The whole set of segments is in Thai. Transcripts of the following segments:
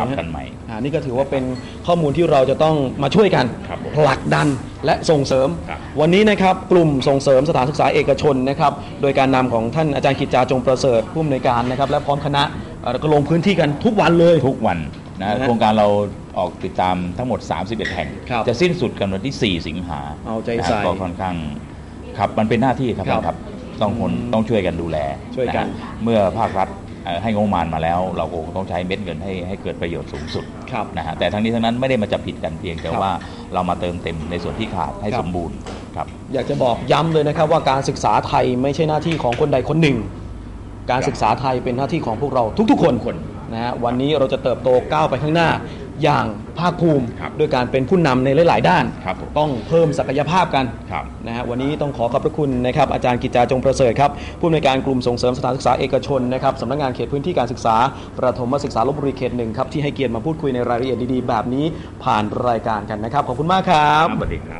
ปรับกันใหม่อ่านี่ก็ถือว่าเป็นข้อมูลที่เราจะต้องมาช่วยกันครับผมผลักดันและส่งเสริม ครับ วันนี้นะครับกลุ่มส่งเสริมสถานศึกษาเอกชนนะครับโดยการนำของท่านอาจารย์กิจจาจงประเสริฐผู้อำนวยการนะครับและพร้อมคณะเอ่อก็ลงพื้นที่กันทุกวันเลย ทุกวันนะนะฮะโครงการเราออกติดตามทั้งหมด 31 แห่ง ครับจะสิ้นสุดกันวันที่ 4 สิงหาเอาใจนะใส่ก็ค่อนข้างครับมันเป็นหน้าที่ครับครับครับ ต้องคนอืมต้องช่วยกันดูแลช่วยกันะฮะเมื่อภาครัฐเอ่อ ให้งบประมาณมาแล้ว เราคงต้องใช้เม็ดเงินให้ให้เกิดประโยชน์สูงสุดครับนะฮะแต่ทั้งนี้ทั้งนั้นไม่ได้มาจับผิดกันเพียงแต่ครับว่าเรามาเติมเต็มในส่วนที่ขาดให้ครับสมบูรณ์ครับอยากจะบอกย้ำเลยนะครับว่าการศึกษาไทยไม่ใช่หน้าที่ของคนใดคนหนึ่ง การศึกษาไทยเป็นหน้าที่ของพวกเราทุกๆ คนคนนะฮะวันนี้เราจะเติบโตก้าวไปข้างหน้าอย่างภาคภูมิครับด้วยการเป็นผู้นำในหลาย ๆ ด้าน ครับผมต้องเพิ่มศักยภาพกันครับนะฮะวันนี้ต้องขอขอบพระคุณนะครับอาจารย์กิจจาจงประเสริฐครับผู้อำนวยการกลุ่มส่งเสริมสถานศึกษาเอกชนนะครับสำนักงานเขตพื้นที่การศึกษา ประถมศึกษาลบบุรีเขตหนึ่งครับที่ให้เกียรติมาพูดคุยในรายละเอียดดี ๆ แบบนี้ผ่านรายการกันนะครับขอบคุณมากครับ สวัสดีครับ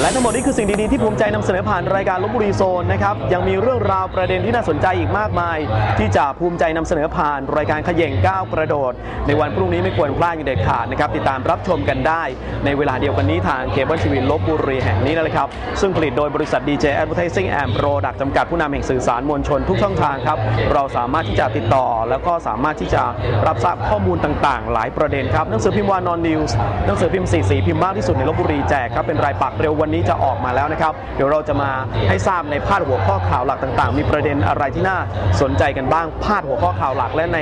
และทั้งหมดนี้คือสิ่งดีๆที่ภูมิใจนำเสนอผ่านรายการลบบุรีโซนนะครับยังมีเรื่องราวประเด็นที่น่าสนใจอีกมากมาย ที่จะภูมิใจนำเสนอผ่านรายการขย่งก้าวกระโดด ในวันพรุ่งนี้ไม่ควรพลาดอย่างเด็ดขาดนะครับติดตามรับชมกันได้ ในเวลาเดียวกันนี้ทางเคเบิลทีวีลบบุรีแห่งนี้นะครับซึ่งผลิตโดยบริษัท DJ Advertising and Product จำกัดผู้นำแห่งสื่อสารมวลชนทุกช่องทางครับเราสามารถที่จะติดต่อ แล้วก็สามารถที่จะรับทราบข้อมูลต่างๆ หลายประเด็นครับหนังสือพิมพ์วานอนนิวส์หนังสือพิมพ์สีสีพิมพ์มากที่สุดในลบบุรีแจกครับเป็นรายปักเร็ววันนี้จะออกมาแล้วนะครับ เดี๋ยวเราจะมาให้ทราบในพาดหัวข้อข่าวหลักต่าง ๆ มีประเด็นอะไรที่น่าสนใจกันบ้างพาดหัวข้อข่าวหลักและใน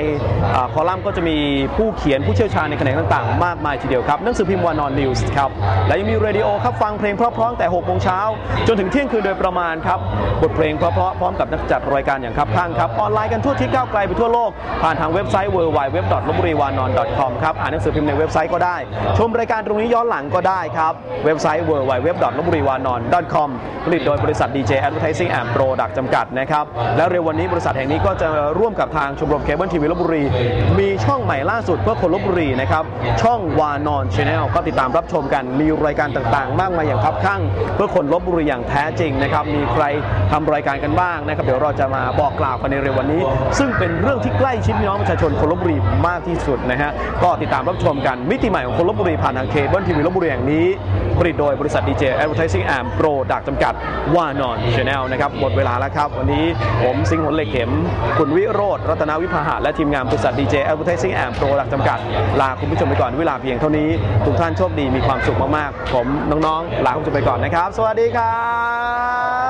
อคอลัมน์ก็จะมีผู้เขียนผู้เชี่ยวชาญในแขนงต่างๆ มากมายทีเดียวครับหนังสือพิมพ์วานอนนิวส์ครับและยังมีเรดิโอครับฟังเพลงเพราะๆแต่6โมงเช้าจนถึงเที่ยงคืนโดยประมาณครับบทเพลงเพราะๆพร้อมกับนักจัดรายการอย่างครับข้างครับออนไลน์กันทั่วที่ก้าวไกลไปทั่วโลก ผ่านทางเว็บไซต์ w w w l b u r i w a n o n c o m ครับอ่านหนังสือพิมพ์ในเว็บไซต์ก็ได้ ชมรายการตรงนี้ย้อนหลังก็ได้ครับเว็บไซต์ w w w l b u r i w a n o n c o m ผลิตโดยบริษัท DJ Advertising and Product จำกัดนะครับ และเร็ววันนี้บริษัทแห่งนี้ก็จะร่วมกับทางชมรมเคเบิลทีวีลบุรี มีช่องใหม่ล่าสุดเพื่อคนลบุรีนะครับ ช่องวานอนชาแนลก็ติดตามรับชมกัน มีรายการต่างๆ มากมายอย่างคับข้างเพื่อคนลบุรีอย่างแท้จริงนะครับ มีใครทำรายการกันบ้างนะครับ เดี๋ยวเราจะมาบอกกล่าวกันในเร็ววันนี้ ซึ่งเป็นเรื่องที่ใกล้ชิดพี่น้องประชาชนคนลบุรีมากที่สุดนะฮะ ก็ติดตามรับชมกันมิติใหม่ของคนลบุรีผ่านทางเคเบิลทีวีลบุรีแห่งนี้ผลิตโดยบริษัท DJ Advertising and Product จำกัดว่านอนชาแนลนะครับหมดเวลาแล้วครับ วันนี้ผมสิงห์หนเหล็กเข็ม คุณวิโรธรัตนวิภาหะและทีมงานบริษัท DJ Advertising and Product จำกัด ลาคุณผู้ชมไปก่อนเวลาเพียงเท่านี้ ทุกท่านโชคดีมีความสุขมากๆ ผมน้องๆ ลาคุณผู้ชมไปก่อนนะครับ สวัสดีครับ